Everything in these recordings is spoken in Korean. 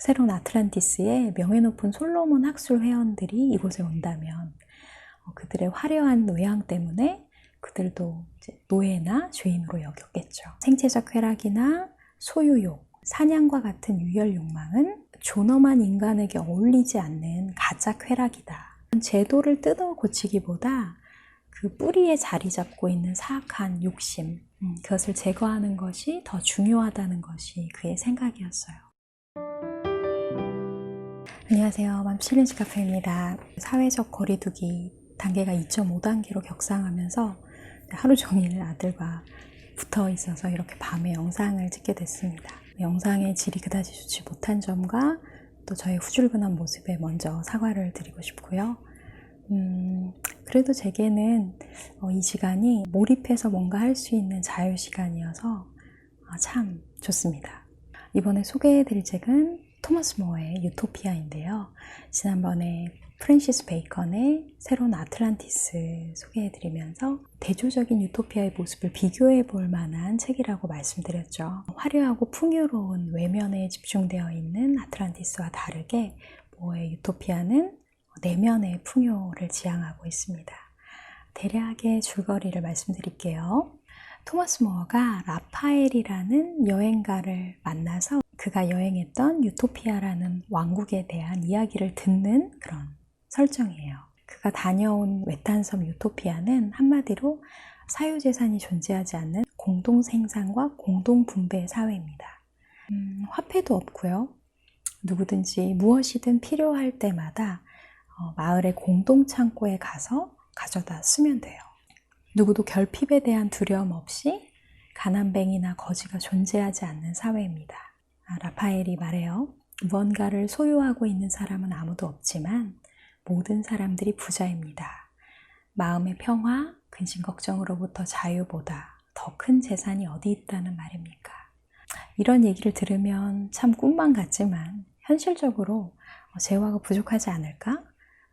새로운 아틀란티스의 명예 높은 솔로몬 학술 회원들이 이곳에 온다면 어, 그들의 화려한 외양 때문에 그들도 노예나 죄인으로 여겼겠죠. 생체적 쾌락이나 소유욕, 사냥과 같은 유혈 욕망은 존엄한 인간에게 어울리지 않는 가짜 쾌락이다. 제도를 뜯어 고치기보다 그 뿌리에 자리 잡고 있는 사악한 욕심, 음, 그것을 제거하는 것이 더 중요하다는 것이 그의 생각이었어요. 안녕하세요. 맘실린스 카페입니다. 사회적 거리두기 단계가 2.5단계로 격상하면서 하루 종일 아들과 붙어 있어서 이렇게 밤에 영상을 찍게 됐습니다. 영상의 질이 그다지 좋지 못한 점과 또 저의 후줄근한 모습에 먼저 사과를 드리고 싶고요. 음, 그래도 제게는 어, 이 시간이 몰입해서 뭔가 할 수 있는 자유 시간이어서 아, 참 좋습니다. 이번에 소개해드릴 책은 토마스 모어의 유토피아인데요. 지난번에 프랜시스 베이컨의 새로운 아틀란티스 소개해드리면서 대조적인 유토피아의 모습을 비교해 볼 만한 책이라고 말씀드렸죠. 화려하고 풍요로운 외면에 집중되어 있는 아틀란티스와 다르게 모어의 유토피아는 내면의 풍요를 지향하고 있습니다. 대략의 줄거리를 말씀드릴게요. 토마스 모어가 라파엘이라는 여행가를 만나서 그가 여행했던 유토피아라는 왕국에 대한 이야기를 듣는 그런 설정이에요. 그가 다녀온 외딴섬 유토피아는 한마디로 사유재산이 존재하지 않는 공동생산과 공동분배 사회입니다. 음, 화폐도 없고요. 누구든지 무엇이든 필요할 때마다 어, 마을의 공동창고에 가서 가져다 쓰면 돼요. 누구도 결핍에 대한 두려움 없이 가난뱅이나 거지가 존재하지 않는 사회입니다. 아, 라파엘이 말해요. 무언가를 소유하고 있는 사람은 아무도 없지만 모든 사람들이 부자입니다. 마음의 평화, 근심 걱정으로부터 자유보다 더 큰 재산이 어디 있다는 말입니까? 이런 얘기를 들으면 참 꿈만 같지만 현실적으로 재화가 부족하지 않을까?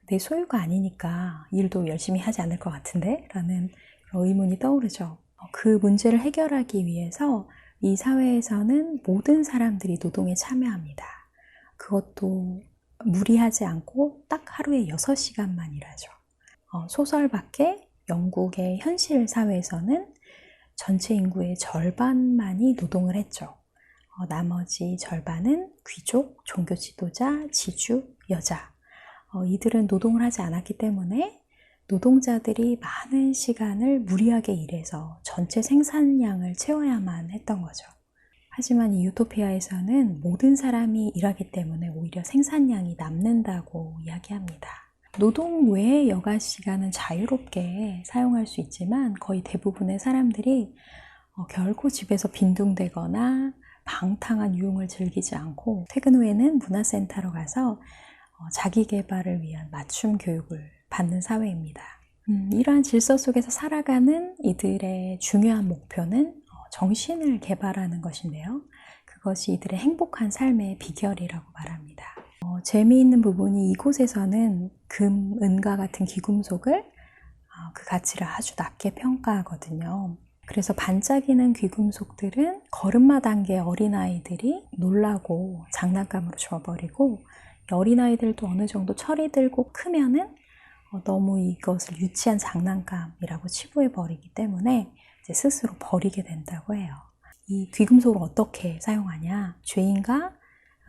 내 소유가 아니니까 일도 열심히 하지 않을 것 같은데? 라는 의문이 떠오르죠. 그 문제를 해결하기 위해서 이 사회에서는 모든 사람들이 노동에 참여합니다. 그것도 무리하지 않고 딱 하루에 6시간만 일하죠. 어, 소설 밖에 영국의 현실 사회에서는 전체 인구의 절반만이 노동을 했죠. 어, 나머지 절반은 귀족, 종교 지도자, 지주, 여자. 어, 이들은 노동을 하지 않았기 때문에 노동자들이 많은 시간을 무리하게 일해서 전체 생산량을 채워야만 했던 거죠. 하지만 이 유토피아에서는 모든 사람이 일하기 때문에 오히려 생산량이 남는다고 이야기합니다. 노동 외의 여가 시간은 자유롭게 사용할 수 있지만 거의 대부분의 사람들이 어, 결코 집에서 빈둥대거나 방탕한 유흥을 즐기지 않고 퇴근 후에는 문화센터로 가서 어, 자기 개발을 위한 맞춤 교육을 받는 사회입니다. 음, 이러한 질서 속에서 살아가는 이들의 중요한 목표는 어, 정신을 개발하는 것인데요. 그것이 이들의 행복한 삶의 비결이라고 말합니다. 어, 재미있는 부분이 이곳에서는 금, 은과 같은 귀금속을 어, 그 가치를 아주 낮게 평가하거든요. 그래서 반짝이는 귀금속들은 걸음마 단계 어린아이들이 놀라고 장난감으로 줘버리고 어린아이들도 어느 정도 철이 들고 크면은 어, 너무 이것을 유치한 장난감이라고 치부해 버리기 때문에 스스로 버리게 된다고 해요. 이 귀금속을 어떻게 사용하냐? 죄인과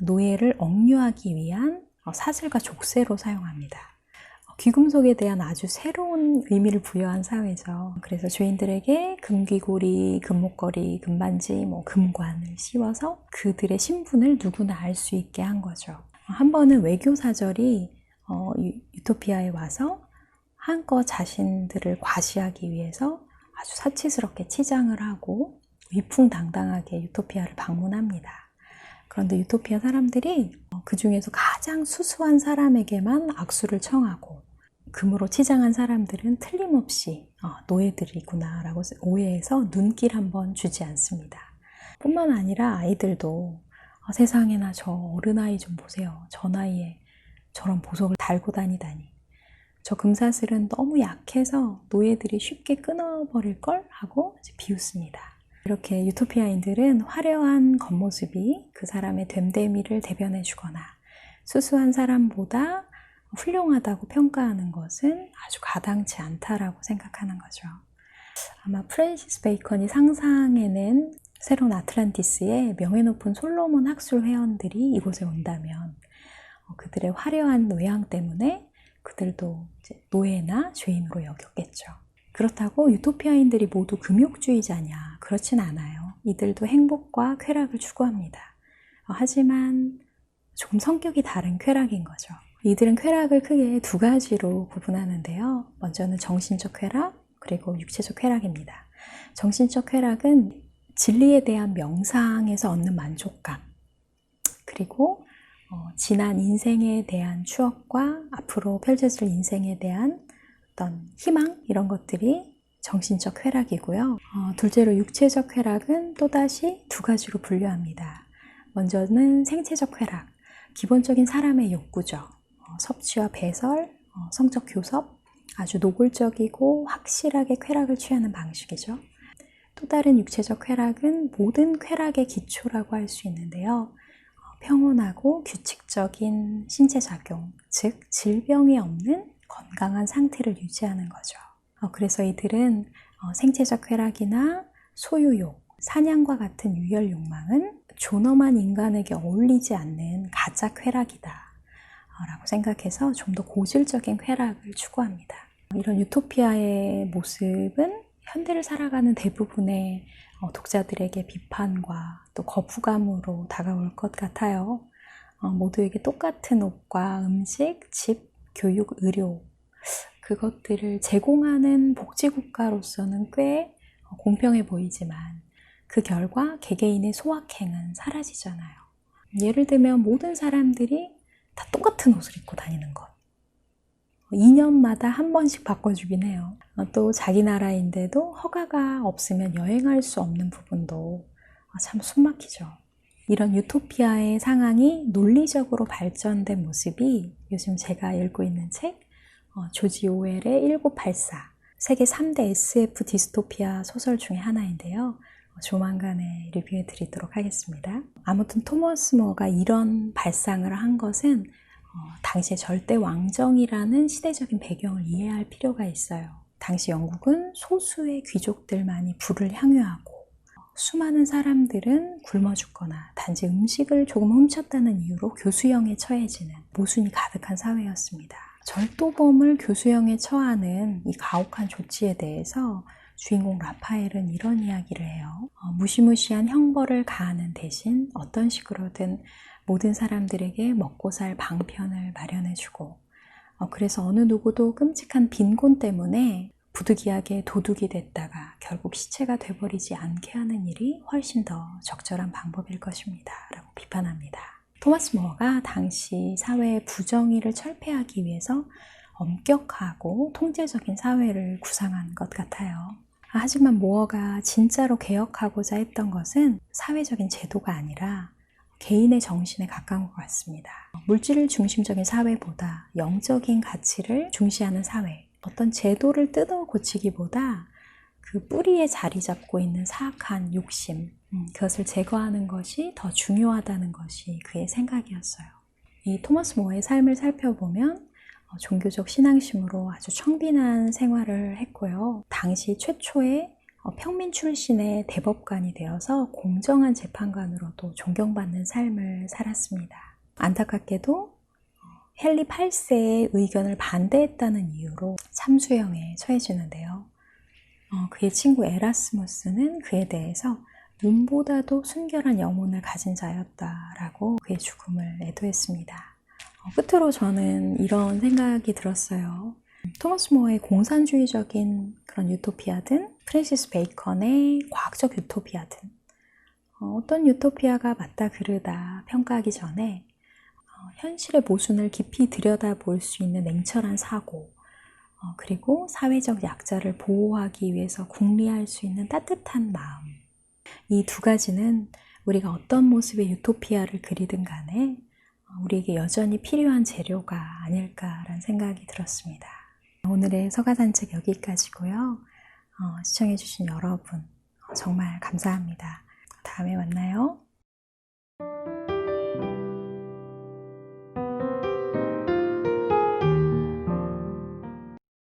노예를 억류하기 위한 어, 사슬과 족쇄로 사용합니다. 어, 귀금속에 대한 아주 새로운 의미를 부여한 사회죠. 그래서 죄인들에게 금귀고리, 금목걸이, 금반지, 뭐 금관을 씌워서 그들의 신분을 누구나 알 수 있게 한 거죠. 한 번은 외교 사절이 어, 유토피아에 와서 한껏 자신들을 과시하기 위해서 아주 사치스럽게 치장을 하고 위풍당당하게 유토피아를 방문합니다. 그런데 유토피아 사람들이 어, 그 중에서 가장 수수한 사람에게만 악수를 청하고 금으로 치장한 사람들은 틀림없이 어, 노예들이구나라고 오해해서 눈길 한번 주지 않습니다. 뿐만 아니라 아이들도 어, 세상에나 저 어른아이 좀 보세요. 저 나이에 저런 보석을 달고 다니다니. 저 금사슬은 너무 약해서 노예들이 쉽게 끊어버릴 걸 하고 비웃습니다. 이렇게 유토피아인들은 화려한 겉모습이 그 사람의 됨됨이를 대변해 주거나 수수한 사람보다 훌륭하다고 평가하는 것은 아주 가당치 않다라고 생각하는 거죠. 아마 프랜시스 베이컨이 상상해낸 새로운 아틀란티스의 명예 높은 솔로몬 학술 회원들이 이곳에 온다면 어, 그들의 화려한 외양 때문에 그들도 노예나 죄인으로 여겼겠죠. 그렇다고 유토피아인들이 모두 금욕주의자냐? 그렇진 않아요. 이들도 행복과 쾌락을 추구합니다. 어, 하지만 조금 성격이 다른 쾌락인 거죠. 이들은 쾌락을 크게 두 가지로 구분하는데요. 먼저는 정신적 쾌락, 그리고 육체적 쾌락입니다. 정신적 쾌락은 진리에 대한 명상에서 얻는 만족감, 그리고 어, 지난 인생에 대한 추억과 앞으로 펼쳐질 인생에 대한 어떤 희망 이런 것들이 정신적 쾌락이고요. 어, 둘째로 육체적 쾌락은 또다시 두 가지로 분류합니다. 먼저는 생체적 쾌락, 기본적인 사람의 욕구죠. 어, 섭취와 배설, 어, 성적 교섭, 아주 노골적이고 확실하게 쾌락을 취하는 방식이죠. 또 다른 육체적 쾌락은 모든 쾌락의 기초라고 할 수 있는데요. 어, 평온하고 규칙적인 신체 작용, 즉 질병이 없는 건강한 상태를 유지하는 거죠. 어, 그래서 이들은 어, 생체적 쾌락이나 소유욕, 사냥과 같은 유혈 욕망은 존엄한 인간에게 어울리지 않는 가짜 쾌락이다. 어, 라고 생각해서 좀 더 고질적인 쾌락을 추구합니다. 이런 유토피아의 모습은 현대를 살아가는 대부분의 어, 독자들에게 비판과 또 거부감으로 다가올 것 같아요. 어, 모두에게 똑같은 옷과 음식, 집, 교육, 의료 그것들을 제공하는 복지국가로서는 꽤 어, 공평해 보이지만 그 결과 개개인의 소확행은 사라지잖아요. 예를 들면 모든 사람들이 다 똑같은 옷을 입고 다니는 것. 2년마다 한 번씩 바꿔주긴 해요. 어, 또 자기 나라인데도 허가가 없으면 여행할 수 없는 부분도 참 숨막히죠. 이런 유토피아의 상황이 논리적으로 발전된 모습이 요즘 제가 읽고 있는 책 어, 조지 오웰의 1984 세계 3대 SF 디스토피아 소설 중에 하나인데요. 어, 조만간에 리뷰해 드리도록 하겠습니다. 아무튼 토머스 모어가 이런 발상을 한 것은 어, 당시의 절대 왕정이라는 시대적인 배경을 이해할 필요가 있어요. 당시 영국은 소수의 귀족들만이 부를 향유하고 수많은 사람들은 굶어 죽거나 단지 음식을 조금 훔쳤다는 이유로 교수형에 처해지는 모순이 가득한 사회였습니다. 절도범을 교수형에 처하는 이 가혹한 조치에 대해서 주인공 라파엘은 이런 이야기를 해요. 어, 무시무시한 형벌을 가하는 대신 어떤 식으로든 모든 사람들에게 먹고 살 방편을 마련해주고, 어, 그래서 어느 누구도 끔찍한 빈곤 때문에 부득이하게 도둑이 됐다가 결국 시체가 돼버리지 않게 하는 일이 훨씬 더 적절한 방법일 것입니다. 라고 비판합니다. 토마스 모어가 당시 사회의 부정의를 철폐하기 위해서 엄격하고 통제적인 사회를 구상한 것 같아요. 하지만 모어가 진짜로 개혁하고자 했던 것은 사회적인 제도가 아니라 개인의 정신에 가까운 것 같습니다. 물질 중심적인 사회보다 영적인 가치를 중시하는 사회, 어떤 제도를 뜯어 고치기보다 그 뿌리에 자리 잡고 있는 사악한 욕심, 음, 그것을 제거하는 것이 더 중요하다는 것이 그의 생각이었어요. 이 토마스 모어의 삶을 살펴보면 어, 종교적 신앙심으로 아주 청빈한 생활을 했고요. 당시 최초의 어, 평민 출신의 대법관이 되어서 공정한 재판관으로도 존경받는 삶을 살았습니다. 안타깝게도 어, 헨리 8세의 의견을 반대했다는 이유로 참수형에 처해지는데요. 어, 그의 친구 에라스무스는 그에 대해서 눈보다도 순결한 영혼을 가진 자였다라고 그의 죽음을 애도했습니다. 끝으로 저는 이런 생각이 들었어요. 토마스 모어의 공산주의적인 그런 유토피아든 프랜시스 베이컨의 과학적 유토피아든 어, 떤 유토피아가 맞다 그르다 평가하기 전에 어, 현실의 모순을 깊이 들여다볼 수 있는 냉철한 사고 어, 그리고 사회적 약자를 보호하기 위해서 궁리할 수 있는 따뜻한 마음 이 두 가지는 우리가 어떤 모습의 유토피아를 그리든 간에 어, 우리에게 여전히 필요한 재료가 아닐까라는 생각이 들었습니다. 오늘의 서가산책 여기까지고요. 어, 시청해주신 여러분 정말 감사합니다. 다음에 만나요.